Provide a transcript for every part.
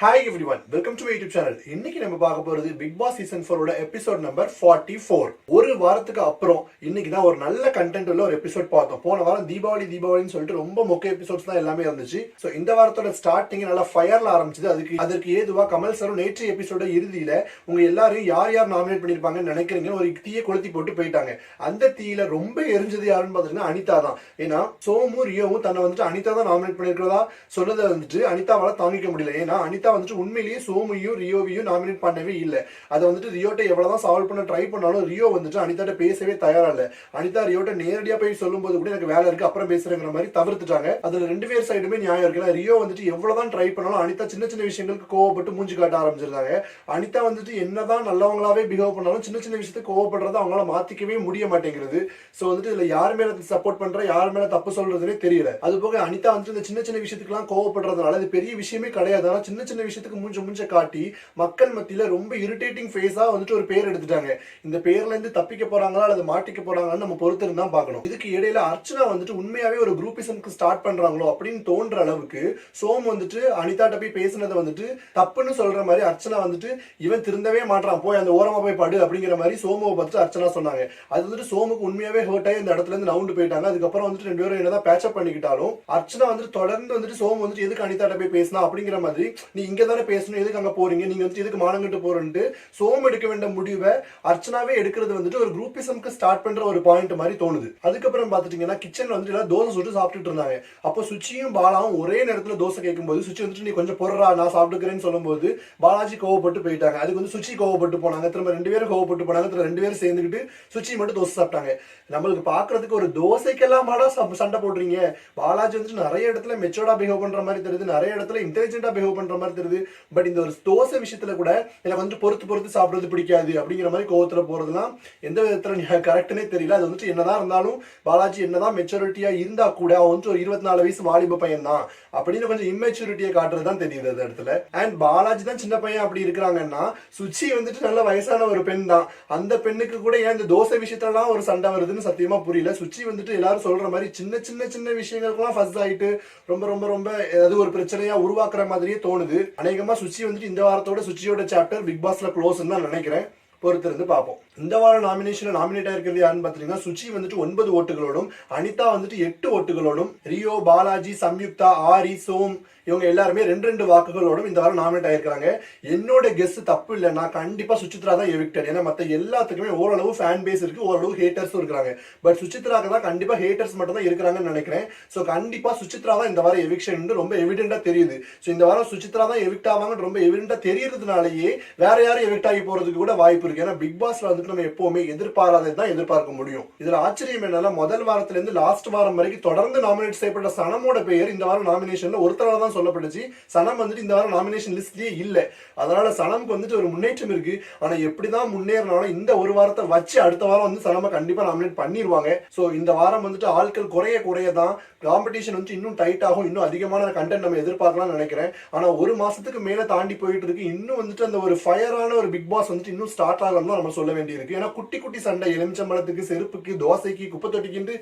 Hi everyone welcome to YouTube channel இன்னைக்கு நம்ம பார்க்க போறது பிக் பாஸ் சீசன் ஃபோரோட எபிசோட் நம்பர் ஃபார்ட்டி ஃபோர் ஒரு வாரத்துக்கு அப்புறம் இன்னைக்கு தான் ஒரு நல்ல கண்டென்ட் உள்ள ஒரு எபிசோட் பார்த்தோம். போன வாரம் தீபாவளி தீபாவளின்னு சொல்லிட்டு ரொம்ப முக்கிய எபிசோட்ஸ் தான் எல்லாமே இருந்துச்சு. ஸோ இந்த வாரத்தோட ஸ்டார்டிங் நல்லா ஃபயர்ல ஆரம்பிச்சது. அதுக்கு அதற்கு ஏதுவா கமல் சாரும் நேற்று எபிசோட இறுதியில உங்க எல்லாரையும் யார் யார் நாமினேட் பண்ணிருப்பாங்கன்னு நினைக்கிறீங்கன்னு ஒரு தீயை கொளுத்தி போட்டு போயிட்டாங்க. அந்த தீயில ரொம்ப எரிஞ்சது யாருன்னு பாத்தீங்கன்னா அனிதா தான். ஏன்னா சோமும் ரியோவும் தன்னை வந்துட்டு அனிதா தான் நாமினேட் பண்ணிருக்கிறதா சொன்னதை வந்துட்டு அனிதாவால தாங்கிக்க முடியல. ஏன்னா அனிதா வந்துட்டு உண்மையிலேயே சோமியும் ரியோவையும் நாமினேட் பண்ணவே இல்லை. அதை வந்துட்டு ரியோட்ட எவ்வளவுதான் சால்வ் பண்ண ட்ரை பண்ணாலும் ரியோ வந்துட்டு அனிதாட்ட பேசவே தயாரா இல்ல அனிதா ரியோட்ட நேரடியா போய் சொல்லும்போது கூட எனக்கு வேலை இருக்கு அப்புறம் பேசுறேங்கிற மாதிரி தவிர்த்துட்டாங்க. அதுல ரெண்டு பேர் சைடுமே நியாயம் இருக்கு ரியோ வந்துட்டு எவ்வளவுதான் ட்ரை பண்ணாலும் அனிதா சின்ன சின்ன விஷயங்களுக்கு கோவப்பட்டு மூஞ்சி காட்ட ஆரம்பிச்சிருந்தாங்க அனிதா வந்துட்டு என்னதான் நல்லவங்களாவே பிஹேவ் பண்ணாலும் சின்ன சின்ன விஷயத்துக்கு கோவப்படுறத அவங்களால மாத்திக்கவே முடிய மாட்டேங்கிறது. சோ வந்துட்டு இதுல யார் மேல சப்போர்ட் பண்ற யார் மேல தப்பு சொல்றதுனே தெரியல. அது போக அனிதா வந்துட்டு இந்த சின்ன சின்ன விஷயத்துக்குலாம் கோவப்படுறதுனால இது பெரிய விஷயமே கிடையாது. ஆனால் சின்ன சின்ன விஷயத்துக்கு மூஞ்ச மூஞ்ச காட்டி மக்கள் மத்தியில ரொம்ப இரிட்டேட்டிங் ஃபேஸா வந்துட்டு ஒரு பேர் எடுத்துட்டாங்க. இந்த பேர்ல இருந்து தப்பிக்க போறாங்களா அல்லது மாட்டிக்க போறாங்களான்னு நம்ம பொறுத்திருந்து தான் பார்க்கணும். இதுக்கு இடையில அர்ச்சனா வந்துட்டு உண்மையாவே ஒரு குரூப்பிசம்க்கு ஸ்டார்ட் பண்றாங்களோ அப்படின்னு தோன்ற அளவுக்கு சோம் வந்துட்டு அனிதாட்ட போய் பேசுனதை வந்துட்டு தப்புன்னு சொல்ற மாதிரி அர்ச்சனா வந்துட்டு இவன் திருந்தவே மாட்டான் போய் அந்த ஓரமாக போய் படு அப்படிங்கிற மாதிரி சோமுவை பார்த்து அர்ச்சனா சொன்னாங்க. அது வந்துட்டு சோமுக்கு உண்மையாகவே ஹர்ட் ஆகி இந்த இடத்துல இருந்து நவுண்டு போயிட்டாங்க. அதுக்கப்புறம் வந்துட்டு ரெண்டு பேரும் என்னதான் பேச்சப் பண்ணிக்கிட்டாலும் அர்ச்சனா வந்துட்டு தொடர்ந்து வந்துட்டு சோம் வந்துட்டு எதுக்கு அனிதாட்ட போய் பேசினா அப்படிங்கிற மாதிரி நீ இங்க தானே பேசணும் எதுக்கு அங்க போறீங்க? நீங்க வந்துட்டு எதுக்கு மானங்கிட்டு போறேன்ட்டு சோம் எடுக்க வேண்டிய முடிவை அர்ச்சனாவே எடுக்கிறது வந்துட்டு ஒரு குரூப்பிசம்க்கு ஸ்டார்ட் பண்ற ஒரு பாயிண்ட் மாதிரி தோணுது. அதுக்கப்புறம் பாத்துட்டீங்கன்னா கிச்சன்ல வந்துட்டு எல்லாம் தோசை சுட்டு சாப்பிட்டுட்டு இருந்தாங்க. அப்போ சுச்சியும் பாலாவும் ஒரே நேரத்துல தோசை கேட்கும்போது சுச்சி வந்துட்டு நீ கொஞ்சம் பொறா நான் சாப்பிட்டுக்கிறேன்னு சொல்லும்போது பாலாஜி கோவப்பட்டு போயிட்டாங்க. அதுக்கு வந்து சுச்சி கோவப்பட்டு போனாங்க. திரும்ப ரெண்டு பேரும் கோவப்பட்டு போனாங்க. திரும்ப ரெண்டு பேரும் சேர்ந்துக்கிட்டு சுச்சி மட்டும் தோசை சாப்பிட்டாங்க. நம்மளுக்கு பாக்குறதுக்கு ஒரு தோசைக்கெல்லாம் மாடா சப்- சண்டை போடுறீங்க. பாலாஜி வந்துட்டு நிறைய இடத்துல மெச்சோர்டா பிஹேவ் பண்ற மாதிரி தெரியுது. நிறைய இடத்துல இன்டெலிஜென்டா பிஹேவ் பண்ற மாதிரி வந்துடுது பட் இந்த ஒரு தோசை விஷயத்துல கூட எனக்கு வந்து பொறுத்து பொறுத்து சாப்பிடுறது பிடிக்காது அப்படிங்கிற மாதிரி கோவத்துல போறதுலாம் எந்த விதத்துல கரெக்ட்னே தெரியல. அது வந்துட்டு என்னதான் இருந்தாலும் பாலாஜி என்னதான் மெச்சூரிட்டியா இருந்தா கூட அவன் வந்துட்டு ஒரு இருபத்தி நாலு வயசு வாலிப பையன் தான் அப்படின்னு கொஞ்சம் இம்மெச்சூரிட்டியை காட்டுறது தான் தெரியுது அந்த இடத்துல. அண்ட் பாலாஜி தான் சின்ன பையன் அப்படி இருக்கிறாங்கன்னா சுச்சி வந்துட்டு நல்ல வயசான ஒரு பெண் தான். அந்த பெண்ணுக்கு கூட ஏன் இந்த தோசை விஷயத்துலலாம் ஒரு சண்டை வருதுன்னு சத்தியமா புரியல. சுச்சி வந்துட்டு எல்லாரும் சொல்ற மாதிரி சின்ன சின்ன சின்ன விஷயங்களுக்குலாம் ஃபர்ஸ்ட் ஆயிட்டு ரொம்ப ரொம்ப ரொம்ப ஏதாவது ஒரு பிரச்சனையா உருவாக்குற மாதிரியே தோணுது. அநேகமா சுச்சி வந்துட்டு இந்த வாரத்தோட சுச்சியோட சாப்டர் பிக் பாஸ்ல க்ளோஸ் தான் நினைக்கிறேன். பொறுத்திருந்து பார்ப்போம். இந்த வாரம் நாமினேஷனில் நாமினேட் ஆயிருக்கிறது யாருன்னு பார்த்தீங்கன்னா சுச்சி வந்துட்டு ஒன்பது ஓட்டுகளோடும் அனிதா வந்துட்டு எட்டு ஓட்டுகளோடும் ரியோ பாலாஜி சம்யுக்தா ஆரி சோம் இவங்க எல்லாருமே ரெண்டு ரெண்டு வாக்குகளோடும் இந்த வாரம் நாமினேட் ஆயிருக்காங்க என்னோட கெஸ் தப்பு இல்லை. நான் கண்டிப்பா சுச்சித்ரா தான் எவிக்டட் ஏன்னா மற்ற எல்லாத்துக்குமே ஓரளவு ஃபேன் பேஸ் இருக்கு ஓரளவு ஹேட்டர்ஸும் இருக்காங்க பட் சுச்சித்ராக்கு தான் கண்டிப்பா ஹேட்டர்ஸ் மட்டும் தான் இருக்கிறாங்கன்னு நினைக்கிறேன். ஸோ கண்டிப்பா சுச்சித்ரா தான் இந்த வாரம் எவிக்ஷன் ரொம்ப எவிடென்டா தெரியுது. ஸோ இந்த வாரம் சுச்சித்ரா தான் எவிக்ட் ஆவாங்கன்னு ரொம்ப எவிடென்டா தெரியறதுனாலேயே வேற யாரும் எவிக்ட் ஆகி போறதுக்கு கூட வாய்ப்பு இருக்கு. ஏன்னா பிக் பாஸ்ல வந்துட்டு நம்ம எப்பவுமே எதிர்பாராதது தான் எதிர்பார்க்க முடியும். இதுல ஆச்சரியம் என்னன்னா முதல் வாரத்துல இருந்து லாஸ்ட் வாரம் வரைக்கும் தொடர்ந்து நாமினேட் செய்யப்பட்ட சனமோட பெயர் இந்த வாரம் நாமினேஷன்ல ஒருத்தரால தான் சொல்லப்பட்டுச்சு. சனம் வந்துட்டு இந்த வாரம் நாமினேஷன் லிஸ்ட்லயே இல்ல. அதனால சனமுக்கு வந்துட்டு ஒரு முன்னேற்றம் இருக்கு. ஆனா எப்படிதான் முன்னேறினாலும் இந்த ஒரு வாரத்தை வச்சு அடுத்த வாரம் வந்து சனமா கண்டிப்பா நாமினேட் பண்ணிடுவாங்க சோ இந்த வாரம் வந்துட்டு ஆட்கள் குறைய குறைய தான் காம்படிஷன் வந்து இன்னும் டைட் ஆகும். இன்னும் அதிகமான கண்டென்ட் நம்ம எதிர்பார்க்கலாம்னு நினைக்கிறேன். ஆனா ஒரு மாசத்துக்கு மேல தாண்டி போயிட்டு இருக்கு. இன்னும் வந்துட்டு அந்த ஒரு ஃபயரான ஒரு பிக் பாஸ் வந்துட்டு இன்னும் ஸ்டார்ட் ஆகலாம் தான் நம்ம சொல்ல வேண்டியிருக்கு. ஏன்னா குட்டி குட்டி சண்டை எலுமிச்சம்பழத்துக்கு செருப்புக்கு தோசைக்கு குப்பை தொட்டிக்கு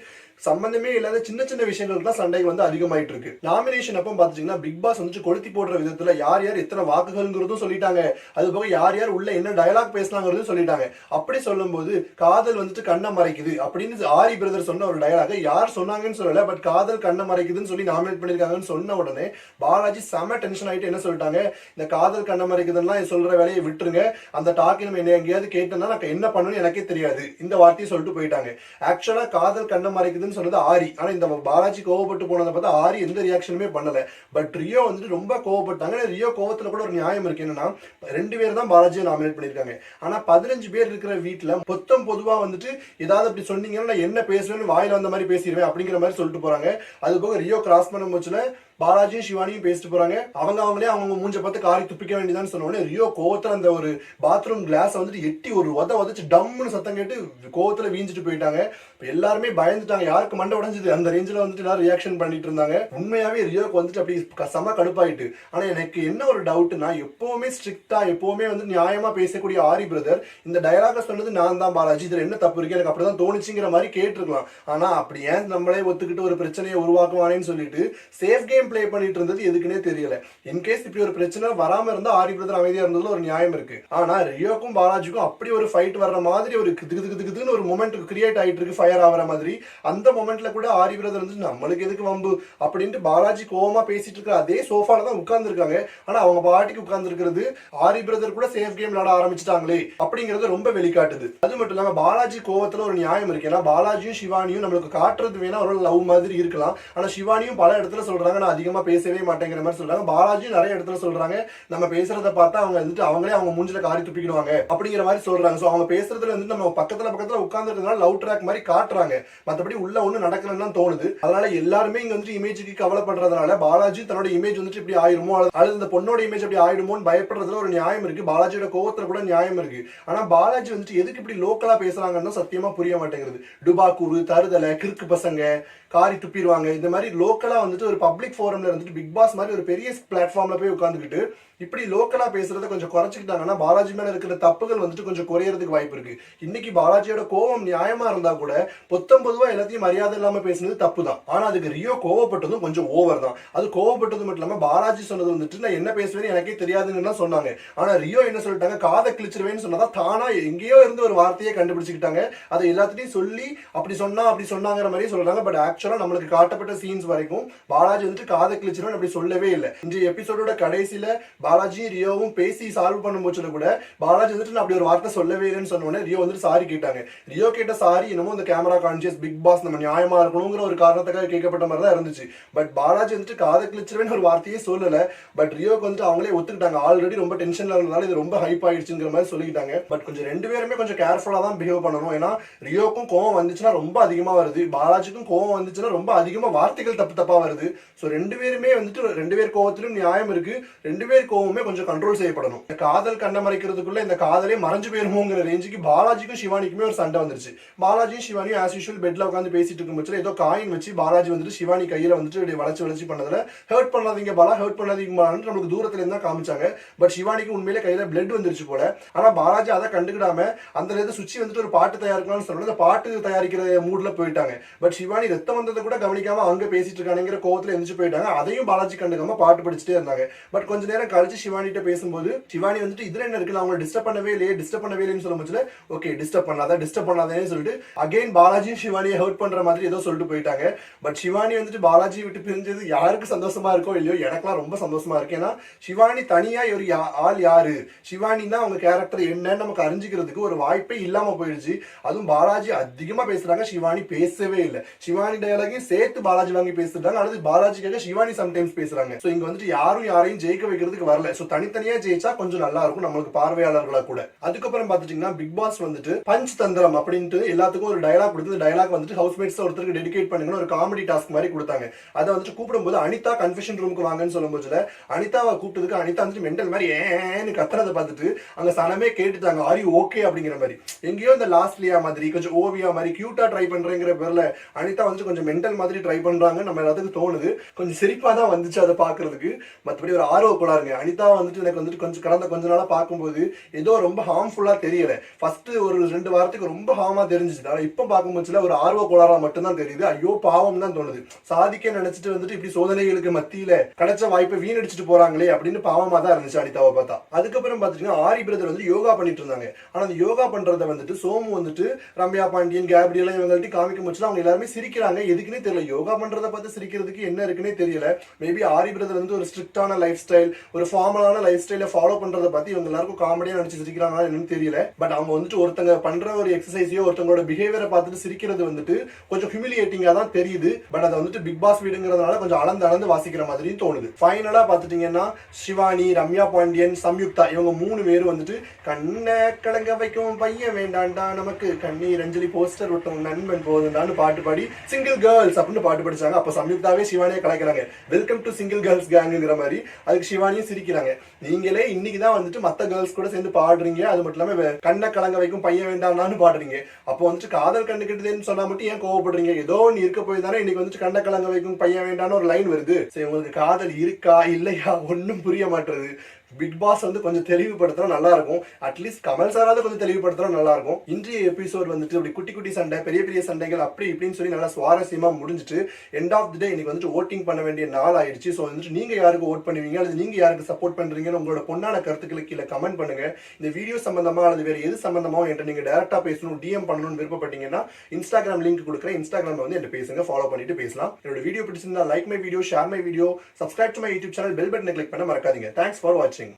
சம்பந்தமே இல்லாத சின்ன சின்ன விஷயங்களுக்கு தான் சண்டை வந்து அதிகமாயிட்டு இருக்கு நாமினேஷன் அப்போ பாத்தீங்கன்னா பிக் பாஸ் வந்து கொளுத்தி போடுற விதத்துல யார் யார் எத்தனை வாக்குகள்ங்கிறதும் சொல்லிட்டாங்க. அது போக யார் யார் உள்ள என்ன டயலாக் பேசலாங்கிறதும் சொல்லிட்டாங்க. அப்படி சொல்லும்போது காதல் வந்துட்டு கண்ணை மறைக்குது அப்படின்னு ஆரி பிரதர் சொன்ன ஒரு டயலாக யார் சொன்னாங்கன்னு சொல்லல பட் காதல் கண்ணை மறைக்குதுன்னு சொல்லி நாமினேட் பண்ணிருக்காங்கன்னு சொன்ன உடனே பாலாஜி செம டென்ஷன் ஆயிட்டு என்ன சொல்லிட்டாங்க இந்த காதல் கண்ணை மறைக்குதுன்னா சொல்ற வேலையை விட்டுருங்க. அந்த டாக்கி நம்ம என்ன எங்கேயாவது கேட்டோம்னா நான் என்ன பண்ணணும்னு எனக்கே தெரியாது. இந்த வார்த்தையை சொல்லிட்டு போயிட்டாங்க. ஆக்சுவலா காதல் கண்ணை மறைக்குதுன்னு சொன்னது ஆரி. ஆனா இந்த பாலாஜி கோவப்பட்டு போனதை பார்த்தா ஆரி எந்த ரியாக்ஷனுமே பண்ணல. பட் ரியோ வந்துட்டு ரொம்ப கோவப்பட்டாங்க. ரியோ கோவத்துல கூட ஒரு நியாயம் இருக்கு. என்னன்னா ரெண்டு பேர் தான் பாலாஜியை நாமினேட் பண்ணிருக்காங்க ஆனா பதினஞ்சு பேர் இருக்கிற வீட்டுல மொத்தம் பொதுவா வந்துட்டு ஏதாவது அப்படி சொன்னீங்கன்னா நான் என்ன பேசுவேன்னு வாயில வந்த மாதிரி பேசிடுவேன் அப்படிங்கிற மாதிரி சொல்லிட்டு போறாங்க. அது போக ரியோ கிராஸ் பண்ண போச்சுல பாலாஜியும் சிவானியும் பேசிட்டு போறாங்க. அவங்க அவங்களே அவங்க மூஞ்ச பார்த்து காரி துப்பிக்க வேண்டியதான்னு சொன்ன ரியோ கோவத்துல அந்த ஒரு பாத்ரூம் கிளாஸ் வந்துட்டு எட்டி ஒரு உத உதச்சு டம்னு சத்தம் கேட்டு கோவத்துல வீஞ்சிட்டு போயிட்டாங்க. எல்லாருமே பயந்துட்டாங்க. யாருக்கு மண்டை உடஞ்சது? அந்த ரேஞ்சில் வந்துட்டு எல்லாரும் ரியாக்ஷன் பண்ணிட்டு இருந்தாங்க. உண்மையாவே ரியோக்கு வந்துட்டு அப்படி க- செம கடுப்பாயிட்டு. ஆனா எனக்கு என்ன ஒரு டவுட்னா எப்பவுமே ஸ்ட்ரிக்டா எப்பவுமே வந்து நியாயமா பேசக்கூடிய ஆரி பிரதர் இந்த டயலாக சொன்னது நான் தான் பாலாஜி. இதுல என்ன தப்பு இருக்கு? எனக்கு அப்படிதான் தோணுச்சுங்கிற மாதிரி கேட்டிருக்கலாம். ஆனா அப்படி ஏன் நம்மளே ஒத்துக்கிட்டு ஒரு பிரச்சனையை உருவாக்குவானேன்னு சொல்லிட்டு சேஃப் கேம் ப்ளே பண்ணிட்டு இருந்தது எதுக்குன்னே தெரியல. இன்கேஸ் இப்படி ஒரு பிரச்சனை வராம இருந்தா ஆரி பிரதர் அமைதியா இருந்ததுல ஒரு நியாயம் இருக்கு. ஆனா ரியோக்கும் பாலாஜிக்கும் அப்படி ஒரு ஃபைட் வர்ற மாதிரி ஒரு திகு ஒரு மொமெண்ட் கிரியேட் ஆயிட்டு இருக்கு ஃபயர் ஆகிற மாதிரி. அந்த மொமெண்ட்ல கூட ஆரி பிரதர் வந்து நம்மளுக்கு எதுக்கு வம்பு? அப்படின்ட்டு பாலாஜி கோவமா பேசிட்டு இருக்க அதே சோஃபால தான் உட்கார்ந்துருக்காங்க. ஆனா அவங்க பாட்டிக்கு உட்கார்ந்து இருக்கிறது ஆரி பிரதர் கூட சேஃப் கேம் விளையாட ஆரம்பிச்சிட்டாங்களே அப்படிங்கறது ரொம்ப வெளிக்காட்டுது. அது மட்டும் இல்லாம பாலாஜி கோவத்துல ஒரு நியாயம் இருக்கு. ஏன்னா பாலாஜியும் சிவானியும் நம்மளுக்கு காட்டுறது வேணா ஒரு லவ் மாதிரி இருக்கலாம். ஆனா சிவானியும் பல இடத்துல சொல்றாங்க நான் அதிகமா பேசவே மாட்டேங்கிற மாதிரி சொல்றாங்க. பாலாஜியும் நிறைய இடத்துல சொல்றாங்க. நம்ம பேசுறத பார்த்தா அவங்க வந்துட்டு அவங்களே அவங்க மூஞ்சில காரி துப்பிக்கிடுவாங்க அப்படிங்கிற மாதிரி சொல்றாங்க. ஸோ அவங்க பேசுறதுல வந்து நம்ம பக்கத்துல பக்கத்துல உட்கார்ந்துருக்கனால லவ் ட்ராக் மாதிரி காட்டுறாங்க. மத்தபடி உள்ள ஒன்று நடக்கணும்னு தோணுது. அதனால எல்லாருமே இங்க வந்துட்டு இமேஜுக்கு கவலைப்படுறதுனால பாலாஜி தன்னோட இமேஜ் வந்துட்டு இப்படி ஆயிருமோ? அல்லது- இந்த பொண்ணோட இமேஜ் அப்படி ஆயிடுமோன்னு பயப்படுறதுல ஒரு நியாயம் இருக்கு. பாலாஜியோட கோவத்துல கூட நியாயம் இருக்கு. ஆனா பாலாஜி வந்துட்டு எதுக்கு இப்படி லோக்கலா பேசுறாங்கன்னு சத்தியமா புரிய மாட்டேங்குது. டுபாக்கூறு தருதலை கிறுக்கு பசங்க காரி துப்பிடுவாங்க. இந்த மாதிரி லோக்கலா வந்துட்டு ஒரு பப்ளிக் ஃபோரம்ல இருந்துட்டு பிக் பாஸ் மாதிரி ஒரு பெரிய பிளாட்ஃபார்ம்ல போய் உட்காந்துக்கிட்டு இப்படி லோக்கலா பேசுறத கொஞ்சம் குறைச்சிக்கிட்டாங்கன்னா பாலாஜி மேல இருக்கிற தப்புகள் வந்துட்டு கொஞ்சம் குறையறதுக்கு வாய்ப்பு இருக்கு. இன்னைக்கு பாலாஜியோட கோவம் நியாயமா இருந்தா கூட பொத்தம்பதுவா எல்லாத்தையும் மரியாதை இல்லாம பேசுனது தப்பு தான் ஆனா அதுக்கு ரியோ கோவப்பட்டதும் கொஞ்சம் ஓவர் தான். அது கோவப்பட்டது மட்டும் இல்லாம பாலாஜி சொன்னது வந்துட்டு நான் என்ன பேசுவேன்னு எனக்கே தெரியாதுன்னு தான் சொன்னாங்க. ஆனா ரியோ என்ன சொல்லிட்டாங்க? காதை கிழிச்சிருவேன்னு சொன்னதா தானா எங்கேயோ இருந்து ஒரு வார்த்தையை கண்டுபிடிச்சுக்கிட்டாங்க. அதை எல்லாத்தையும் சொல்லி அப்படி சொன்னா அப்படி சொன்னாங்கிற மாதிரி சொல்றாங்க. பட் ஆக்சுவலா நம்மளுக்கு காட்டப்பட்ட சீன்ஸ் வரைக்கும் பாலாஜி வந்துட்டு காதை கிழிச்சிருவேன் அப்படி சொல்லவே இல்லை. இந்த எபிசோடோட கடைசியில பாலாஜி ரியோவும் பேசி சால்வ் பண்ணும் போச்சுல கூட பாலாஜி வந்துட்டு நான் அப்படி ஒரு வார்த்தை சொல்லவே இல்லைன்னு சொன்ன ரியோ வந்துட்டு சாரி கேட்டாங்க. ரியோ கேட்ட சாரி என்னமோ இந்த கேமரா கான்சியஸ் பிக் பாஸ் நம்ம நியாயமா இருக்கணுங்கிற ஒரு காரணத்துக்காக கேட்கப்பட்ட மாதிரி தான் இருந்துச்சு. பட் பாலாஜி வந்துட்டு காதை கிழிச்சிருவேன்னு ஒரு வார்த்தையே சொல்லல. பட் ரியோக்கு வந்துட்டு அவங்களே ஒத்துக்கிட்டாங்க. ஆல்ரெடி ரொம்ப டென்ஷன்ல இருந்தனால இது ரொம்ப ஹைப் ஆயிடுச்சுங்கிற மாதிரி சொல்லிக்கிட்டாங்க. பட் கொஞ்சம் ரெண்டு பேருமே கொஞ்சம் கேர்ஃபுல்லா தான் பிஹேவ் பண்ணணும். ஏன்னா ரியோக்கும் கோவம் வந்துச்சுன்னா ரொம்ப அதிகமா வருது. பாலாஜிக்கும் கோவம் வந்துச்சுன்னா ரொம்ப அதிகமா வார்த்தைகள் தப்பு தப்பா வருது. ஸோ ரெண்டு பேருமே வந்துட்டு ரெண்டு பேர் கோவத்திலும் நியாயம் இருக்கு. ரெண்டு பேர் கோவமே கொஞ்சம் கண்ட்ரோல் செய்யப்படணும். இந்த காதல் கண்ணை மறைக்கிறதுக்குள்ள இந்த காதலே மறைஞ்சு போயிருமோங்கிற ரேஞ்சுக்கு பாலாஜிக்கும் சிவானிக்குமே ஒரு சண்டை வந்துருச்சு. பாலாஜியும் சிவானியும் ஆஸ் யூஷுவல் பெட்ல உட்காந்து பேசிட்டு இருக்கும் பட்சத்தில் ஏதோ காயின் வச்சு பாலாஜி வந்துட்டு சிவானி கையில வந்துட்டு இப்படி வளைச்சு பண்ணதுல ஹர்ட் பண்ணாதீங்க பாலா ஹர்ட் பண்ணாதீங்க பாலான்னு நம்மளுக்கு தூரத்துல இருந்தா காமிச்சாங்க. பட் சிவானிக்கு உண்மையிலே கையில பிளட் வந்துருச்சு போல. ஆனா பாலாஜி அதை கண்டுக்கிடாம அந்த நேரத்தை சுச்சி வந்துட்டு ஒரு பாட்டு தயாரிக்கலாம்னு சொல்லணும் அந்த பாட்டு தயாரிக்கிற மூட்ல போயிட்டாங்க. பட் சிவானி ரத்தம் வந்ததை கூட கவனிக்காம அங்க பேசிட்டு இருக்கானுங்கிற கோவத்துல எந்திரிச்சு போயிட்டாங்க. அதையும் பாலாஜி கண்டுக்காம பாட்டு படிச்சுட்டே இருந்தாங்க. பட் கொஞ்ச நேரம் கழிச்சு சிவானிட்ட பேசும்போது சிவானி வந்துட்டு இதுல என்ன இருக்கு அவங்களை டிஸ்டர்ப் பண்ணவே இல்லையே டிஸ்டர்ப் பண்ணவே இல்லைன்னு சொல்லும் போதுல ஓகே டிஸ்டர்ப் பண்ணாத டிஸ்டர்ப் பண்ணாதேன்னு சொல்லிட்டு அகைன் பாலாஜியும் சிவானியை ஹர்ட் பண்ற மாதிரி ஏதோ சொல்லிட்டு போயிட்டாங்க. பட் சிவானி வந்துட்டு பாலாஜி விட்டு பிரிஞ்சது யாருக்கு சந்தோஷமா இருக்கோ இல்லையோ எனக்குலாம் ரொம்ப சந்தோஷமா இருக்கு. ஏன்னா சிவானி தனியா ஒரு யா- ஆள் யாரு? சிவானின்னா அவங்க கேரக்டர் என்னன்னு நமக்கு அறிஞ்சுக்கிறதுக்கு ஒரு வாய்ப்பே இல்லாம போயிடுச்சு. அதுவும் பாலாஜி அதிகமா பேசுறாங்க சிவானி பேசவே இல்லை. சிவானி டயலாகையும் சேர்த்து பாலாஜி வாங்கி பேசுறாங்க அல்லது பாலாஜிக்காக சிவானி சம்டைம்ஸ் பேசுறாங்க. ஸோ இங்க வந்துட்டு யாரும் யாரையும் ஜெயிக்க வைக்கிறதுக்கு வரல. சோ தனித்தனியா ஜெயிச்சா கொஞ்சம் நல்லா இருக்கும் நம்மளுக்கு பார்வையாளர்களா கூட. அதுக்கப்புறம் பாத்துட்டீங்கன்னா பிக் பாஸ் வந்துட்டு பஞ்ச் தந்திரம் அப்படின்ட்டு எல்லாத்துக்கும் ஒரு டயலாக் கொடுத்து டயலாக் வந்துட்டு ஹவுஸ்மேட்ஸ் ஒருத்தருக்கு டெடிகேட் பண்ணுங்கன்னு ஒரு காமெடி டாஸ்க் மாதிரி கொடுத்தாங்க. அதை வந்துட்டு கூப்பிடும்போது அனிதா கன்ஃபெஷன் ரூமுக்கு வாங்கன்னு சொல்லும்போது அனிதாவை கூப்பிட்டதுக்கு அனிதா வந்துட்டு மெண்டல் மாதிரி ஏன்னு கத்துறதை பார்த்துட்டு அங்க சனமே கேட்டுட்டாங்க. ஆரி ஓகே அப்படிங்கிற மாதிரி. எங்கேயோ இந்த லாஸ்ட்லியா மாதிரி கொஞ்சம் ஓவியா மாதிரி கியூட்டா ட்ரை பண்றேங்கிற பேர்ல அனிதா வந்து கொஞ்சம் மென்டல் மாதிரி ட்ரை பண்றாங்க நம்ம எல்லாத்துக்கும் தோணுது. கொஞ்சம் சிரிப்பா தான் வந்துச்சு அதை பாக்குறதுக்கு மற்றபடி ஒரு ஆர்வ கோளாறுங்க. அனிதா வந்துட்டு எனக்கு வந்துட்டு கொஞ்சம் கடந்த கொஞ்ச நாளாக பார்க்கும்போது ஏதோ ரொம்ப ஹார்ம்ஃபுல்லாக தெரியல. ஃபஸ்ட்டு ஒரு ரெண்டு வாரத்துக்கு ரொம்ப ஹார்மாக தெரிஞ்சிச்சு. ஆனால் இப்போ பார்க்கும்போதுல ஒரு ஆர்வ கோளாறாக மட்டும்தான் தெரியுது. ஐயோ பாவம் தான் தோணுது. சாதிக்க நினச்சிட்டு வந்துட்டு இப்படி சோதனைகளுக்கு மத்தியில் கிடைச்ச வாய்ப்பை வீணடிச்சிட்டு போகிறாங்களே அப்படின்னு பாவமாக தான் இருந்துச்சு அனிதாவை பார்த்தா. அதுக்கப்புறம் பார்த்துட்டிங்கன்னா ஆரி பிரதர் வந்து யோகா பண்ணிட்டு இருந்தாங்க. ஆனால் அந்த யோகா பண்ணுறத வந்துட்டு சோமு வந்துட்டு ரம்யா பாண்டியன் கேப்ரியெல்லாம் இவங்கள்ட்ட காமிக்க முடிச்சு அவங்க எல்லாருமே சிரிக்கிறாங்க. எதுக்குன்னே தெரியல. யோகா பண்ணுறத பார்த்து சிரிக்கிறதுக்கு என்ன இருக்குன்னே தெரியல. மேபி ஆரி பிரதர் வந்து ஒரு ஸ்ட்ரிக்டான லைஃப் ஸ்டைல் ஒரு ஃபார்மலான லைஃப் ஸ்டைல ஃபாலோ பண்றதை பத்தி இவங்க எல்லாருக்கும் காமெடியா நினைச்சு சிரிக்கிறாங்களா என்னன்னு தெரியல. பட் அவங்க வந்துட்டு ஒருத்தங்க பண்ற ஒரு எக்ஸசைஸையோ ஒருத்தங்களோட பிஹேவியரை பார்த்துட்டு சிரிக்கிறது வந்துட்டு கொஞ்சம் ஹியூமிலியேட்டிங்கா தான் தெரியுது. பட் அதை வந்துட்டு பிக் பாஸ் வீடுங்கிறதுனால கொஞ்சம் அளந்து அளந்து வாசிக்கிற மாதிரியும் தோணுது. ஃபைனலா பாத்துட்டீங்கன்னா சிவானி ரம்யா பாண்டியன் சம்யுக்தா இவங்க மூணு பேரும் வந்துட்டு கண்ண கலங்க வைக்கும் பையன் வேண்டாண்டா நமக்கு. கண்ணீர் அஞ்சலி போஸ்டர் விட்டோம் நண்பன் போதுண்டான்னு பாட்டு பாடி சிங்கிள் கேர்ள்ஸ் அப்படின்னு பாட்டு படிச்சாங்க. அப்ப சம்யுக்தாவே சிவானியை கலைக்கிறாங்க வெல்கம் டு சிங்கிள் கேர்ள்ஸ் கேங்குங்கிற மாதிரி. அதுக்கு சிவானியும் சிரிக்கிறாங்க. நீங்களே இன்னைக்கு தான் வந்துட்டு மத்த கேர்ள்ஸ் கூட சேர்ந்து பாடுறீங்க. அது மட்டும் இல்லாம கண்ண கண்ணை கலங்க வைக்கும் பையன் வேண்டாம்னு பாடுறீங்க. அப்போ வந்துட்டு காதல் கண்டு கிட்டதுன்னு சொன்னா மட்டும் ஏன் கோவப்படுறீங்க? ஏதோ ஒன்று இருக்க போய் தானே இன்னைக்கு வந்துட்டு கண்ணை கலங்க வைக்கும் பையன் வேண்டாம்னு ஒரு லைன் வருது. சரி உங்களுக்கு காதல் இருக்கா? இல்லையா? ஒன்றும் புரிய மாட்டுறது பிக் பாஸ் வந்து கொஞ்சம் தெளிவுபடுத்தினா நல்லா இருக்கும் அட்லீஸ்ட் கமல் சாராவது கொஞ்சம் தெளிவுபடுத்தினா நல்லா இருக்கும் இன்றைய எபிசோட் வந்துட்டு அப்படி குட்டி குட்டி சண்டை பெரிய பெரிய சண்டைகள் அப்படி இப்படின்னு சொல்லி நல்லா சுவாரஸ்யமா முடிஞ்சிட்டு எண்ட் ஆஃப் தி டே இன்னைக்கு வந்துட்டு ஓட்டிங் பண்ண வேண்டிய நாள் ஆயிடுச்சு. ஸோ வந்துட்டு நீங்க யாருக்கு ஓட் பண்ணுவீங்க? அல்லது நீங்க யாருக்கு சப்போர்ட் பண்றீங்கன்னு உங்களோட பொண்ணான கருத்துக்களை கீழே கமெண்ட் பண்ணுங்க. இந்த வீடியோ சம்பந்தமா அல்லது வேற எது சம்பந்தமா என்கிட்ட நீங்க டேரக்டா பேசணும் டிஎம் பண்ணணும்னு விருப்பப்பட்டீங்கன்னா இன்ஸ்டாகிராம் லிங்க் கொடுக்குறேன் இன்ஸ்டாகிராம் வந்து என்கிட்ட பேசுங்க. ஃபாலோ பண்ணிட்டு பேசலாம். என்னோட வீடியோ பிடிச்சிருந்தா like my video share my video subscribe to my YouTube channel bell பட்டனை கிளிக் பண்ண மறக்காதீங்க. தேங்க்ஸ் ஃபார் வாட்சிங்